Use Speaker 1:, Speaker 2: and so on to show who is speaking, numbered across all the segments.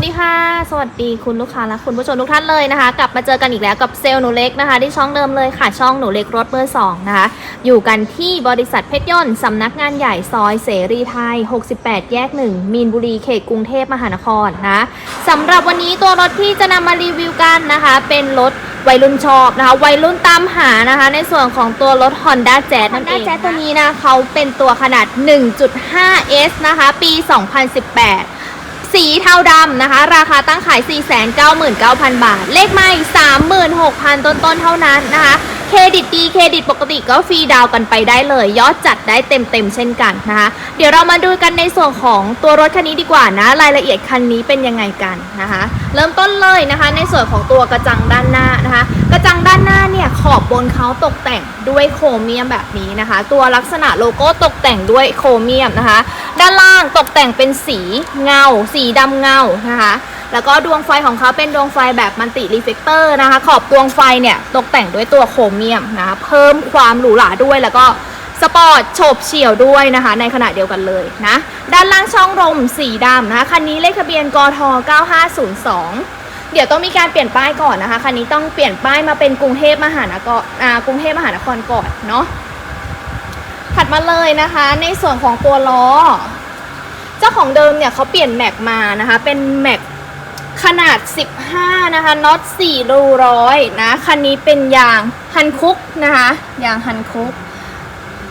Speaker 1: วัสดีค่ะ สวัสดีคุณลูกค้าและคุณผู้ชมทุกท่านเลยนะคะ กลับมาเจอกันอีกแล้วกับเซลล์หนูเล็กนะคะ ที่ช่องเดิมเลยค่ะ ช่องหนูเล็กรถเบอร์สองนะคะ อยู่กันที่บริษัทเพชรยนต์สำนักงานใหญ่ซอยเสรีไทย 68 แยก 1 มีนบุรีเขตกรุงเทพมหานครนะสำหรับวันนี้ตัวรถที่จะนำมารีวิวกันนะคะ เป็นรถวัยรุ่นชอบนะคะ วัยรุ่นตามหานะคะ ในส่วนของตัวรถ Honda Jazz นั่นเอง Honda Jazz ตัวนี้นะเขาเป็นตัวขนาด 1.5S นะคะ ปี 2018 สีเทาดำนะคะ ราคาตั้งขาย 499,000 บาท เลขไม่36,000 ต้นๆ เท่านั้นนะคะ เครดิตดีเครดิตปกติก็ฟรีดาวกันไปได้เลย ยอดจัดได้เต็มๆเช่นกันนะคะ เดี๋ยวเรามาดูกันในส่วนของตัวรถคันนี้ดีกว่านะ รายละเอียดคันนี้เป็นยังไงกันนะคะ เริ่มต้นเลยนะคะ ในส่วนของตัวกระจังด้านหน้านะคะ กระจังด้านหน้าเนี่ยขอบบนเขาตกแต่งด้วยโครเมียมแบบนี้นะคะ ตัวลักษณะโลโก้ตกแต่งด้วยโครเมียมนะคะ ด้านล่างตกแต่งเป็นสีเงา สีดำเงานะคะ แล้วก็ดวงไฟของเขาเป็นดวงไฟแบบมันติรีเฟกเตอร์นะคะ ขอบดวงไฟเนี่ยตกแต่งด้วยตัวโครเมียมนะคะเพิ่มความหรูหราด้วยแล้วก็สปอร์ตโฉบเฉี่ยวด้วยนะคะ ในขณะเดียวกันเลยนะ ด้านล่างช่องลมสีดำนะคะ คันนี้เลขทะเบียนกท9502 เดี๋ยวต้องมีการเปลี่ยนป้ายก่อนนะคะ คันนี้ต้องเปลี่ยนป้ายมาเป็นกรุงเทพมหานครกรุงเทพมหานครก่อนเนาะถัดมาเลยนะคะ ในส่วนของตัวล้อ เจ้าของเดิมเนี่ยเขาเปลี่ยนแม็กมานะคะ เป็นแม็ก ขนาด 15 นะคะน็อต4รูร้อยนะ คันนี้เป็นยางฮันคุกนะคะ ยางฮันคุก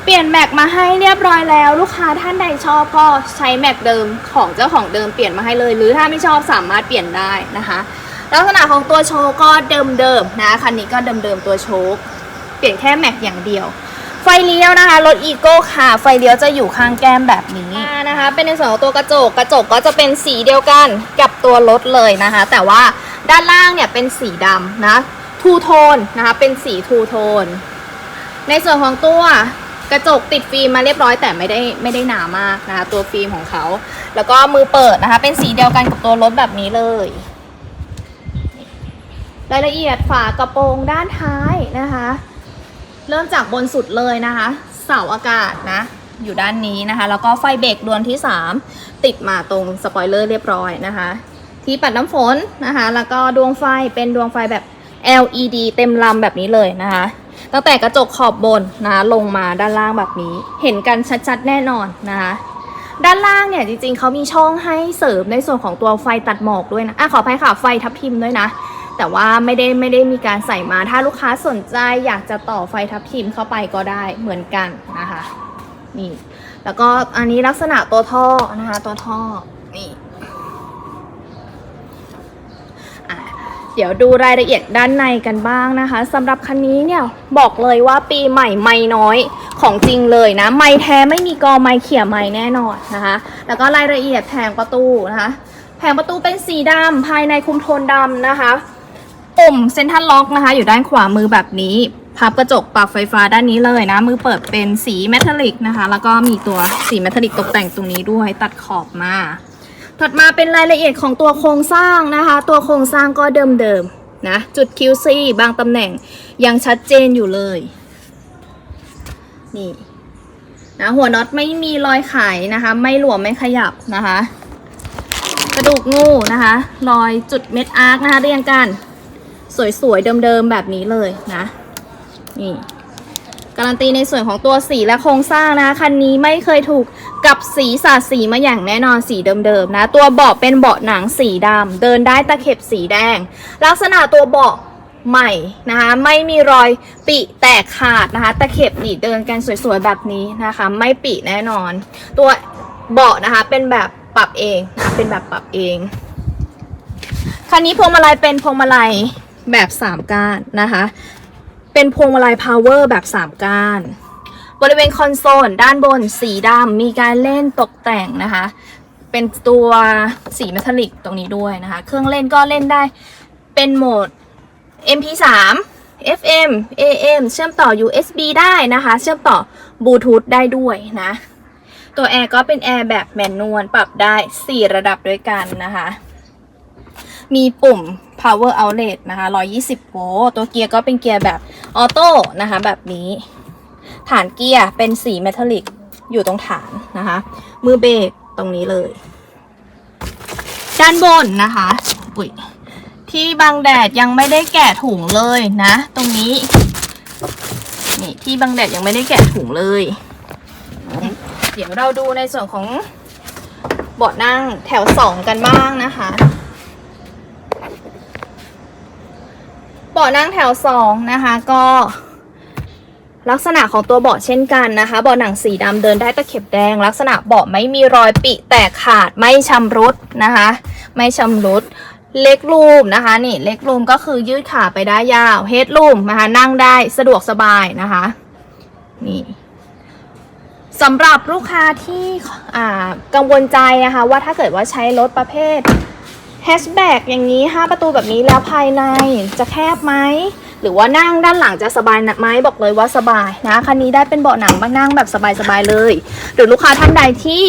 Speaker 1: เปลี่ยนแม็กมาให้เรียบร้อยแล้ว ลูกค้าท่านใดชอบก็ใช้แม็กเดิมของเจ้าของเดิมเปลี่ยนมาให้เลย หรือถ้าไม่ชอบสามารถเปลี่ยนได้นะคะ ลักษณะของตัวโชว์ก็เดิมๆนะ คันนี้ก็เดิมๆตัวโชว์เปลี่ยนแค่แม็กอย่างเดียว ไฟเลี้ยวนะคะ รถอีโก้ค่ะ ไฟเลี้ยวจะอยู่ข้างแก้มแบบนี้นะคะ เป็นในส่วนของตัวกระจก กระจกก็จะเป็นสีเดียวกันกับตัวรถเลยนะคะ แต่ว่าด้านล่างเนี่ยเป็นสีดำนะ ทูโทนนะคะ เป็นสีทูโทน ในส่วนของตัวกระจกติดฟิล์มมาเรียบร้อยแต่ไม่ได้ไม่ได้หนามากนะคะ ตัวฟิล์มของเขา แล้วก็มือเปิดนะคะ เป็นสีเดียวกันกับตัวรถแบบนี้เลยรายละเอียดฝากระโปรงด้านท้ายนะคะ เริ่มจากบนสุดเลยนะคะ เสาอากาศนะ อยู่ด้านนี้นะคะ แล้วก็ไฟเบรกดวงที่ 3 ติดมาตรงสปอยเลอร์เรียบร้อยนะคะ ที่ปัดน้ำฝนนะคะ แล้วก็ดวงไฟเป็นดวงไฟแบบ LED เต็มลำแบบนี้เลยนะคะ ตั้งแต่กระจกขอบบนนะคะลงมาด้านล่างแบบนี้ เห็นกันชัดๆแน่นอนนะคะ ด้านล่างเนี่ยจริงๆเขามีช่องให้เสริมในส่วนของตัวไฟตัดหมอกด้วยนะอะขออภัยค่ะไฟทับทิมด้วยนะ แต่ว่าไม่ได้ไม่ได้มีการใส่มาถ้าลูกค้าสนใจอยากจะต่อไฟทับทิมเข้าไปก็ได้เหมือนกันนะคะนี่แล้วก็อันนี้ลักษณะตัวท่อนะคะตัวท่อนี่เดี๋ยวดูรายละเอียดด้านในกันบ้างนะคะสำหรับคันนี้เนี่ยบอกเลยว่าปีใหม่ไม่น้อยของจริงเลยนะ ไม่แท้ไม่มีกอไม่เขี่ยไม่แน่นอนนะคะ แล้วก็รายละเอียดแผงประตูนะคะ แผงประตูเป็นสีดำภายในคุมโทนดำนะคะ ปุ่มเซ็นทรัลล็อกนะคะ อยู่ด้านขวามือแบบนี้ พับกระจกปรับไฟฟ้าด้านนี้เลยนะ มือเปิดเป็นสีเมทัลลิกนะคะ แล้วก็มีตัวสีเมทัลลิกตกแต่งตรงนี้ด้วยตัดขอบมา ถัดมาเป็นรายละเอียดของตัวโครงสร้างนะคะ ตัวโครงสร้างก็เดิมๆนะจุด QC บางตำแหน่งยังชัดเจนอยู่เลย นี่นะหัวน็อตไม่มีรอยไขนะคะ ไม่หลวมไม่ขยับนะคะ กระดูกงูนะคะ รอยจุดเม็ดอาร์คนะคะเรียงกัน สวยๆ เดิมๆ แบบนี้เลยนะ นี่ การันตีในส่วนของตัวสีและโครงสร้างนะคะ คันนี้ไม่เคยถูกกับสีสาดสีมาอย่างแน่นอนสีเดิมๆนะ ตัวเบาะเป็นเบาะหนังสีดำเดินได้ตะเข็บสีแดง ลักษณะตัวเบาะใหม่นะคะไม่มีรอยปิแตกขาดนะคะตะเข็บนี่เดินกันสวยๆแบบนี้นะคะ ไม่ปิแน่นอน ตัวเบาะนะคะเป็นแบบปรับเองนะเป็นแบบปรับเองคันนี้พวงมาลัยเป็นพวงมาลัย แบบสามก้านนะคะ เป็นพวงมาลัยพาวเวอร์แบบสามก้าน บริเวณคอนโซลด้านบนสีดำมีการเล่นตกแต่งนะคะ เป็นตัวสีเมทัลลิกตรงนี้ด้วยนะคะ เครื่องเล่นก็เล่นได้เป็นโหมด MP3 FM AM เชื่อมต่อ USB ได้นะคะ เชื่อมต่อบลูทูธได้ด้วยนะ ตัวแอร์ก็เป็นแอร์แบบแมนนวลปรับได้ 4 ระดับด้วยกันนะคะ มีปุ่ม power outlet นะคะ 120 โวลต์ ตัวเกียร์ก็เป็นเกียร์แบบออโต้นะคะ แบบนี้ ฐานเกียร์เป็นสีเมทัลลิกอยู่ตรงฐานนะคะ มือเบรกตรงนี้เลย ด้านบนนะคะ อุ้ย ที่บังแดดยังไม่ได้แกะถุงเลยนะ ตรงนี้ นี่ที่บังแดดยังไม่ได้แกะถุงเลย เดี๋ยวเราดูในส่วนของเบาะนั่งแถวสองกันบ้างนะคะ บาะนั่งแถวสองนะคะก็ลักษณะของตัวเบาะเช่นกันนะคะเบาะหนังสีดำเดินได้ตะเข็บแดง ลักษณะเบาะไม่มีรอยปิแตกขาดไม่ชำรุดนะคะ ไม่ชำรุดเล็กรูมนะคะนี่เล็กรูมก็คือยืดขาไปได้ยาวเฮดรูมนะคะนั่งได้สะดวกสบายนะคะนี่สำหรับลูกค้าที่อ่ากังวลใจนะคะว่าถ้าเกิดว่าใช้รถประเภท แฮชแบ็กอย่างนี้ 5 ประตูแบบนี้แล้วภายในจะแคบไหมหรือว่านั่งด้านหลังจะสบายไหมบอกเลยว่าสบายนะคันนี้ได้เป็นเบาะหนังมานั่งแบบสบายๆเลย หรือลูกค้าท่านใดที่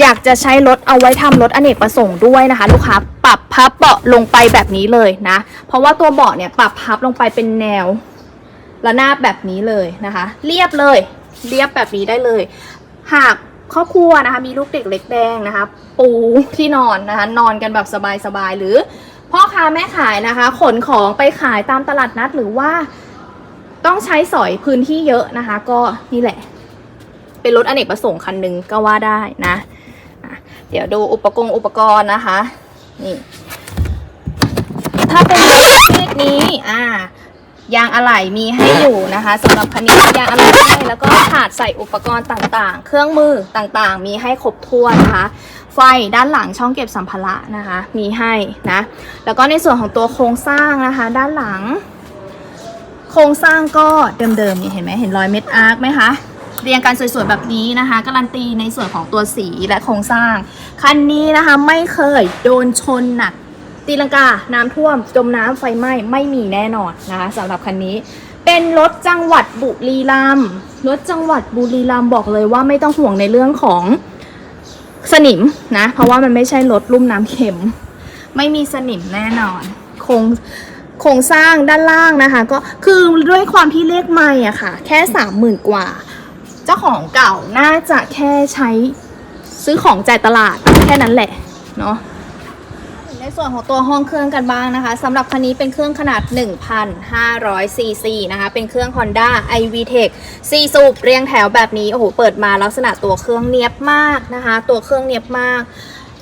Speaker 1: อยากจะใช้รถเอาไว้ทำรถอเนกประสงค์ด้วยนะคะ ลูกค้าปรับพับเบาะลงไปแบบนี้เลยนะ เพราะว่าตัวเบาะเนี่ยปรับพับลงไปเป็นแนวระนาบแบบนี้เลยนะคะ เรียบเลย เรียบแบบนี้ได้เลย หาก ครอบครัวนะคะมีลูกเด็กเล็กแดงนะคะ ปูที่นอนนะคะ นอนกันแบบสบายๆหรือพ่อค้าแม่ขายนะคะ ขนของไปขายตามตลาดนัดหรือว่าต้องใช้สอยพื้นที่เยอะนะคะ ก็นี่แหละ เป็นรถอเนกประสงค์คันหนึ่งก็ว่าได้นะ เดี๋ยวดูอุปกรณ์อุปกรณ์นะคะ นี่ ถ้าเป็นรถประเภทนี้อ่า ยางอะไหล่มีให้อยู่นะคะสำหรับคันนี้ยางอะไหล่ให้แล้วก็ถาดใส่อุปกรณ์ต่างๆ เครื่องมือต่างๆ มีให้ครบถ้วนนะคะ ไฟด้านหลังช่องเก็บสัมภาระนะคะ มีให้นะแล้วก็ในส่วนของตัวโครงสร้างนะคะ ด้านหลัง โครงสร้างก็เดิมๆนี่เห็นไหมเห็นรอยเม็ดอาร์คไหมคะเรียงกันสวยๆแบบนี้นะคะการันตีในส่วนของตัวสีและโครงสร้าง คันนี้นะคะไม่เคยโดนชนหนัก ตีลังกา น้ำท่วม จมน้ำไฟไหม้ ไม่มีแน่นอนนะคะสำหรับคันนี้ เป็นรถจังหวัดบุรีรัมย์รถจังหวัดบุรีรัมย์บอกเลยว่าไม่ต้องห่วงในเรื่องของสนิมนะ เพราะว่ามันไม่ใช่รถลุ่มน้ำเค็ม ไม่มีสนิมแน่นอนโครงโครงสร้างด้านล่างนะคะ ก็คือด้วยความที่เลขไม่อะค่ะ แค่สามหมื่นกว่า เจ้าของเก่าน่าจะแค่ใช้ซื้อของจ่ายตลาดแค่นั้นแหละเนาะ ส่วนของตัวห้องเครื่องกันบ้างนะคะสำหรับคันนี้เป็นเครื่องขนาด 1,500 ซีซีนะคะเป็นเครื่อง Honda iVTEC 4สูบเรียงแถวแบบนี้โอ้โหเปิดมาลักษณะตัวเครื่องเนียบมากนะคะ ตัวเครื่องเนียบมาก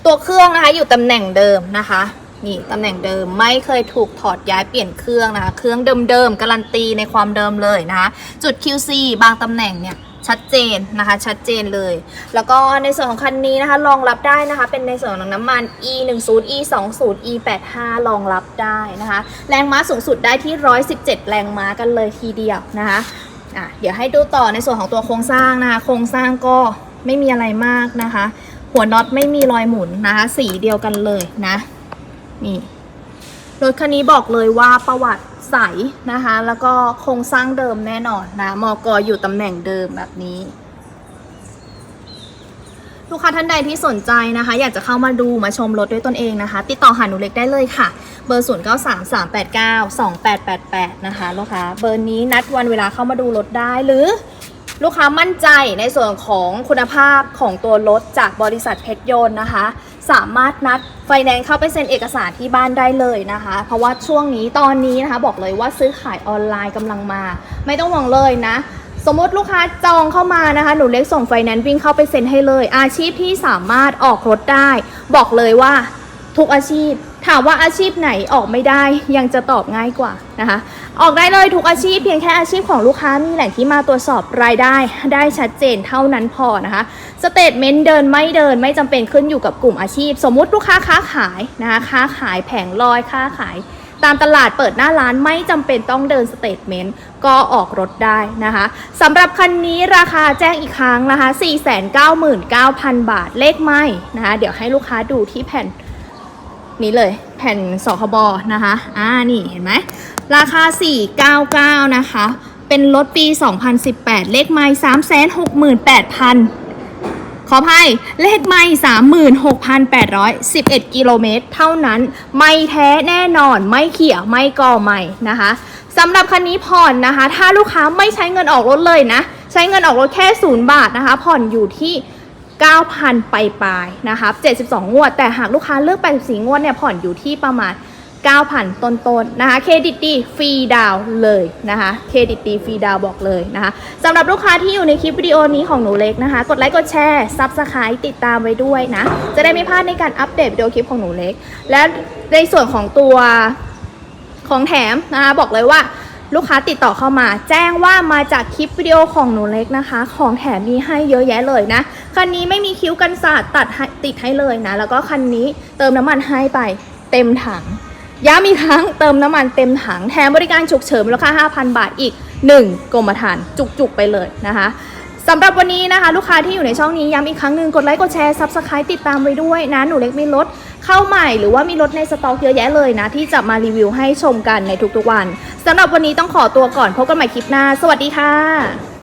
Speaker 1: ตัวเครื่องนะคะอยู่ตำแหน่งเดิมนะคะนี่ตำแหน่งเดิมไม่เคยถูกถอดย้ายเปลี่ยนเครื่องนะคะ เครื่องเดิมๆการันตีในความเดิมเลยนะคะ จุด QC บางตำแหน่งเนี่ย ชัดเจนนะคะชัดเจนเลย แล้วก็ในส่วนของคันนี้นะคะรองรับได้นะคะเป็นในส่วนของน้ำมัน e 1 0 e 2 0 e 8 5รองรับได้นะคะแรงม้าสูงสุดได้ที่ 117 แรงม้ากันเลยทีเดียวนะคะอะเดี๋ยวให้ดูต่อในส่วนของตัวโครงสร้างนะคะโครงสร้างก็ไม่มีอะไรมากนะคะ หัวน็อตไม่มีรอยหมุนนะคะสีเดียวกันเลยนะนี่ รถคันนี้บอกเลยว่าประวัติใสนะคะ แล้วก็โครงสร้างเดิมแน่นอนนะมอกออยู่ตำแหน่งเดิมแบบนี้ ลูกค้าท่านใดที่สนใจนะคะ อยากจะเข้ามาดูมาชมรถด้วยตนเองนะคะ ติดต่อหาหนูเล็กได้เลยค่ะ เบอร์ 0 9 3 3 8 9 2 8 8 8 นะคะลูกค้าเบอร์นี้นัดวันเวลาเข้ามาดูรถได้หรือลูกค้ามั่นใจในส่วนของคุณภาพของตัวรถจากบริษัทเพชรยนต์นะคะ สามารถนัดไฟแนนซ์เข้าไปเซ็นเอกสารที่บ้านได้เลยนะคะ เพราะว่าช่วงนี้ตอนนี้นะคะ บอกเลยว่าซื้อขายออนไลน์กำลังมา ไม่ต้องห่วงเลยนะ สมมติลูกค้าจองเข้ามานะคะ หนูเล็กส่งไฟแนนซ์วิ่งเข้าไปเซ็นให้เลย อาชีพที่สามารถออกรถได้ บอกเลยว่าทุกอาชีพ ถามว่าอาชีพไหนออกไม่ได้ยังจะตอบง่ายกว่านะคะ ออกได้เลยทุกอาชีพเพียงแค่อาชีพของลูกค้ามีแหล่งที่มาตรวจสอบรายได้ได้ชัดเจนเท่านั้นพอนะคะสเตทเมนต์เดินไม่เดินไม่จำเป็นขึ้นอยู่กับกลุ่มอาชีพ สมมุติลูกค้าค้าขายนะคะค้าขายแผงลอยค้าขาย ตามตลาดเปิดหน้าร้านไม่จำเป็นต้องเดินสเตทเมนต์ก็ออกรถได้นะคะสำหรับคันนี้ราคาแจ้งอีกครั้งนะคะ 499,000 บาทเลขไม่นะคะเดี๋ยวให้ลูกค้าดูที่แผ่น นี้เลยแผ่นสคบนะคะ อ่า นี่เห็นไหม ราคา 499 นะคะ เป็นรถปี 2018 เลขไม้368,000 ขออภัย เลขไม่36,811 กิโลเมตร เท่านั้น ไม่แท้แน่นอน ไม่เขี่ย ไม่ก่อใหม่นะคะสำหรับคันนี้ผ่อนนะคะ ถ้าลูกค้าไม่ใช้เงินออกรถเลยนะ ใช้เงินออกรถแค่ 0 บาทนะคะ ผ่อนอยู่ที่ 9,000 ไปปลายนะครับ72 งวด แต่หากลูกค้าเลือก 84 งวดเนี่ยผ่อนอยู่ที่ประมาณ 9,000 ต้นๆนนะคะเครดิตดีฟรีดาวเลยนะคะเครดิตดีฟรีดาวบอกเลยนะคะสำหรับลูกค้าที่อยู่ในคลิปวิดีโอนี้ของหนูเล็กนะคะ กดไลค์กดแชร์ซับสไครต์ติดตามไว้ด้วยนะ จะได้ไม่พลาดในการอัปเดตวิดีโอคลิปของหนูเล็ก และในส่วนของตัวของแถมนะคะบอกเลยว่า ลูกค้าติดต่อเข้ามา แจ้งว่ามาจากคลิปวิดีโอของหนูเล็กนะคะ ของแถมมีให้เยอะแยะเลยนะ คันนี้ไม่มีคิ้วกันสาดตัดติดให้เลยนะ แล้วก็คันนี้เติมน้ำมันให้ไปเต็มถังย้ำอีกครั้งเติมน้ำมันเต็มถังแถมบริการฉุกเฉินมูลค่า 5,000 บาทอีก 1กรมธรรม์จุกๆไปเลยนะคะ สำหรับวันนี้นะคะ ลูกค้าที่อยู่ในช่องนี้ย้ำอีกครั้งหนึ่งกดไลค์กดแชร์ซับสไครต์ติดตามไว้ด้วยนะ หนูเล็กมีรถเข้าใหม่หรือว่ามีรถในสต็อกเยอะแยะเลยนะ ที่จะมารีวิวให้ชมกันในทุกๆวันสำหรับวันนี้ต้องขอตัวก่อนพบกันใหม่คลิปหน้า สวัสดีค่ะ